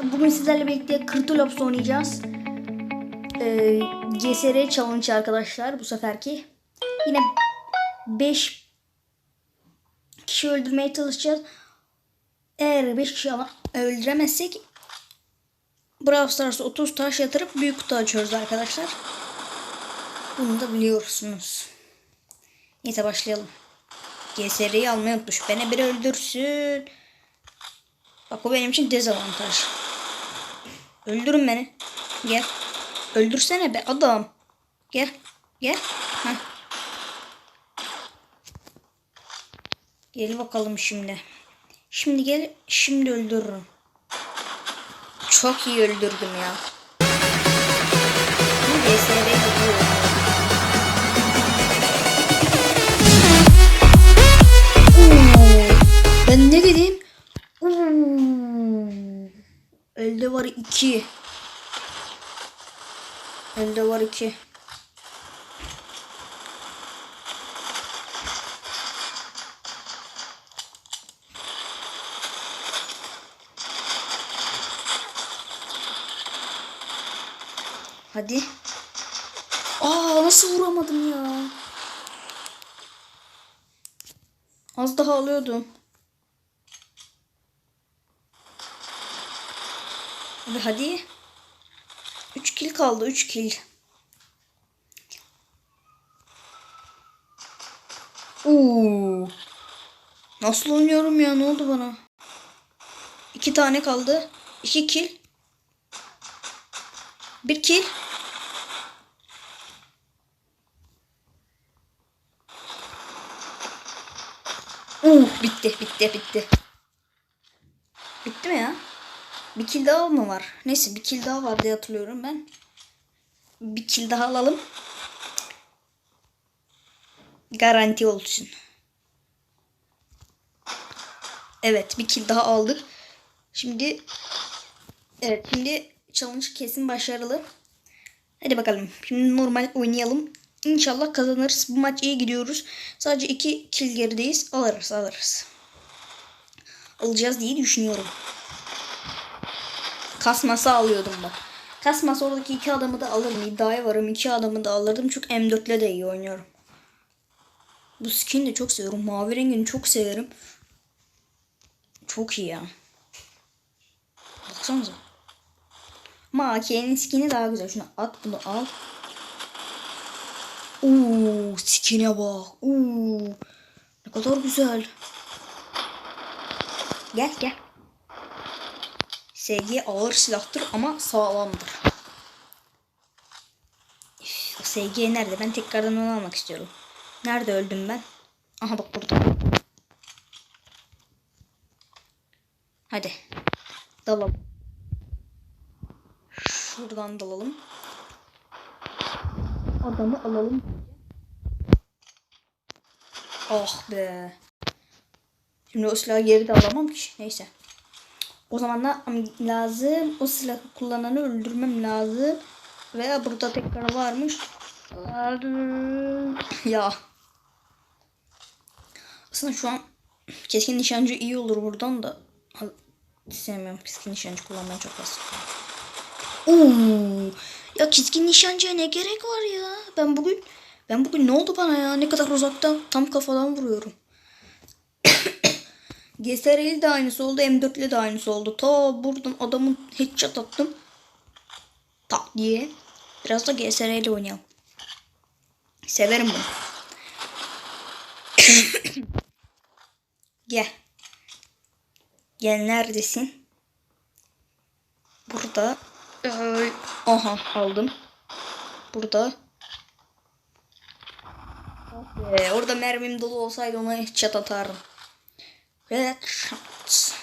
Bugün sizlerle birlikte Kırtolops oynayacağız. Ee, CSR challenge arkadaşlar bu seferki. Yine 5 kişi öldürmeye çalışacağız. Eğer 5 kişi ama öldüremezsek Brawl Stars'a 30 taş yatırıp büyük kutu açıyoruz arkadaşlar. Bunu da biliyorsunuz. Neyse başlayalım. GSR'yi almayı unutmuş. Beni biri öldürsün. Bak o benim için dezavantaj. Öldürün beni. Gel. Öldürsene be adam. Gel. Gel. Heh. Gel bakalım şimdi. Şimdi gel. Şimdi öldürürüm. Çok iyi öldürdüm ya. Bu Elde var iki. Elde var iki. Hadi. Aa nasıl vuramadım ya? Az daha alıyordum. Hadi hadi. 3 kill kaldı 3 kill. Oo. Nasıl oynuyorum ya ne oldu bana? 2 tane kaldı. 2 kill. 1 kill. Uh, bitti bitti bitti. Bir kill daha mı var? Neyse bir kill daha var diye hatırlıyorum ben. Bir kill daha alalım. Garanti olsun. Evet bir kill daha aldık. Şimdi evet şimdi challenge kesin başarılı. Hadi bakalım. Şimdi normal oynayalım. İnşallah kazanırız. Bu maç iyi gidiyoruz. Sadece iki kill gerideyiz. Alırız alırız. Alacağız diye düşünüyorum. Kasmasa alıyordum bak. Kasmasa oradaki iki adamı da alırım. İddiaya varım. iki adamı da alırdım. Çünkü M4'le de iyi oynuyorum. Bu skin de çok seviyorum. Mavi rengini çok severim. Çok iyi ya. Baksanıza. AK'nin skini daha güzel. Şunu at bunu al. Oo, skine bak. Oo. Ne kadar güzel. Gel gel. SG ağır silahtır ama sağlamdır. Üf, o SG nerede? Ben tekrardan onu almak istiyorum. Nerede öldüm ben? Aha bak burada. Hadi. Dalalım. Şuradan dalalım. Adamı alalım. Ah be. Şimdi o silahı geri de alamam ki. Neyse. O zaman ne lazım? O silahı kullananı öldürmem lazım. Veya burada tekrar varmış. Ya. Aslında şu an keskin nişancı iyi olur buradan da. Sevmiyorum keskin nişancı kullanmayı çok az. Oo. Ya keskin nişancıya ne gerek var ya? Ben bugün ben bugün ne oldu bana ya? Ne kadar uzaktan tam kafadan vuruyorum. GSR'li de aynısı oldu. M4'le de aynısı oldu. Ta buradan adamın headshot attım. Tak diye. Biraz da GSR'li oynayalım. Severim bunu. Gel. Gel neredesin? Burada. Aha aldım. Burada. Ee, orada mermim dolu olsaydı ona headshot atardım. Red shots.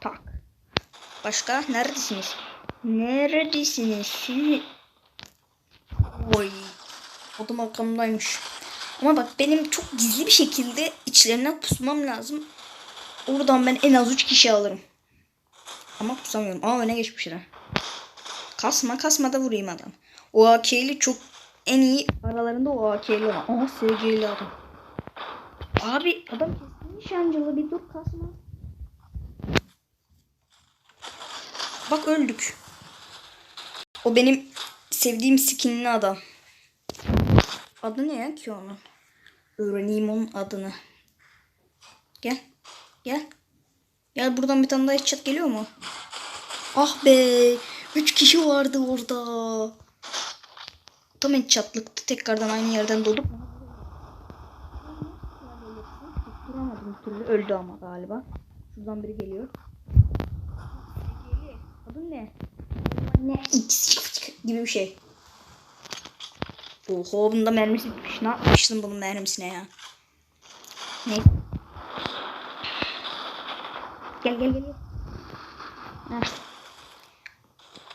Tak. Başka neredesiniz? Neredesiniz? Siz... Oy. Adam arkamdaymış. Ama bak benim çok gizli bir şekilde içlerinden pusmam lazım. Oradan ben en az 3 kişi alırım. Ama pusamıyorum. Aa öne geçmişler. Kasma kasma da vurayım adam. O AK'li çok en iyi aralarında o AK'li olan. Aha SG'li adam. Abi adam kesin nişancılı bir dur kasma. Bak öldük. O benim sevdiğim skinli adam. Adı ne ya ki onun? Öğreneyim onun adını. Gel. Gel. Gel buradan bir tane daha headshot geliyor mu? Ah be. Üç kişi vardı orada. Tam headshotlıktı. Tekrardan aynı yerden dolup. Duramadım türlü. Öldü ama galiba. Şuradan biri geliyor. Adın ne? Ne? X gibi bir şey. Oho bunda mermisi bitmiş. Ne yapmışsın bunun mermisine ya? Ne? Gel gel gel. Heh.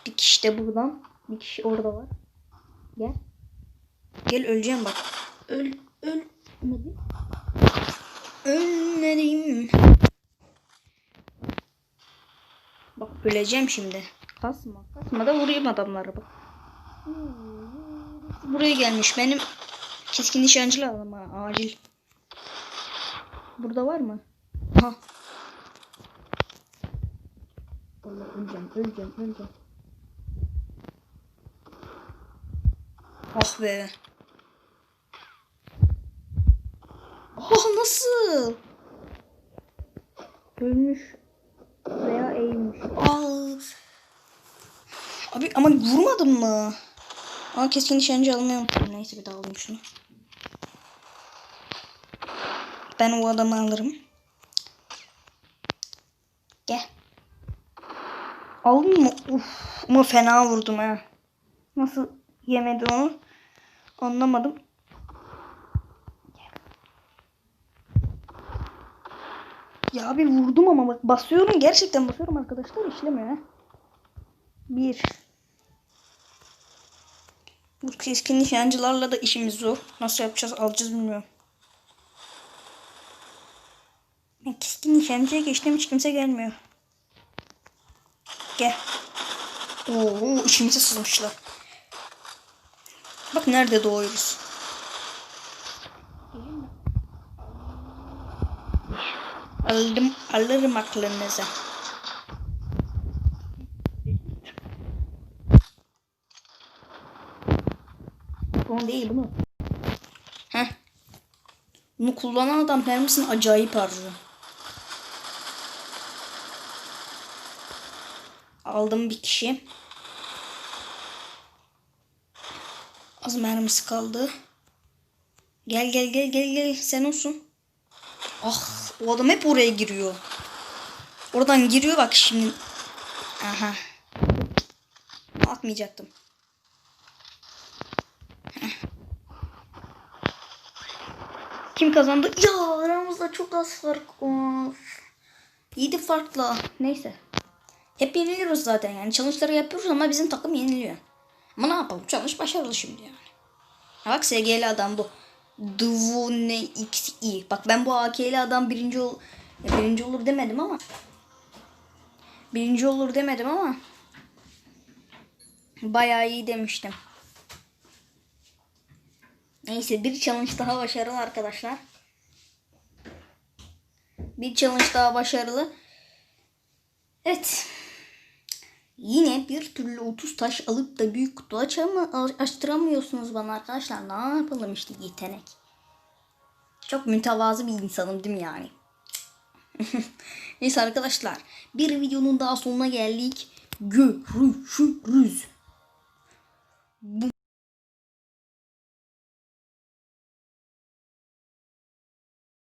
Bir kişi de buradan. Bir kişi orada var. Gel. Gel öleceğim bak. Öl ölmedi. Ölmedim. Bak öleceğim şimdi. Kasma. Kasma da vurayım adamları bak. Buraya gelmiş. Benim keskin nişancı lazım ha. Acil. Burada var mı? Ha. Allah öleceğim, öleceğim, öleceğim. Ah be. Ah nasıl? Ölmüş veya eğilmiş. Aa. Abi ama vurmadın mı? Aa keskin nişancı almayı unuttum. Neyse bir daha alayım şunu. Ben o adamı alırım. Gel. Aldın mı? Uf, ama fena vurdum ha. Nasıl yemedi onu? Anlamadım. Ya abi vurdum ama bak basıyorum gerçekten basıyorum arkadaşlar işlemiyor. Bir. Bu keskin nişancılarla da işimiz zor. Nasıl yapacağız alacağız bilmiyorum. Ben keskin nişancıya geçtim hiç kimse gelmiyor. Gel. Oo işimize sızmışlar. Bak nerede doğuyoruz. Aldım, alırım aklınıza. Bunu değil bunu. Heh. Bunu kullanan adam mermisini acayip harcıyor. Aldım bir kişi. Az mermisi kaldı. Gel gel gel gel gel sen olsun. Ah o adam hep oraya giriyor. Oradan giriyor bak şimdi. Aha. Atmayacaktım. Kim kazandı? Ya aramızda çok az fark. Of. 7 farkla. Neyse. Hep yeniliyoruz zaten yani. Challenge'ları yapıyoruz ama bizim takım yeniliyor. Ama ne yapalım? Challenge başarılı şimdi yani. Bak SG'li adam bu. Dvone XI. Bak ben bu AK'li adam birinci ol birinci olur demedim ama birinci olur demedim ama bayağı iyi demiştim. Neyse bir challenge daha başarılı arkadaşlar. Bir challenge daha başarılı. Evet. Yine bir türlü 30 taş alıp da büyük kutu açamı, açtıramıyorsunuz bana arkadaşlar. Ne yapalım işte yetenek. Çok mütevazı bir insanım değil mi yani? Neyse arkadaşlar. Bir videonun daha sonuna geldik. Görüşürüz.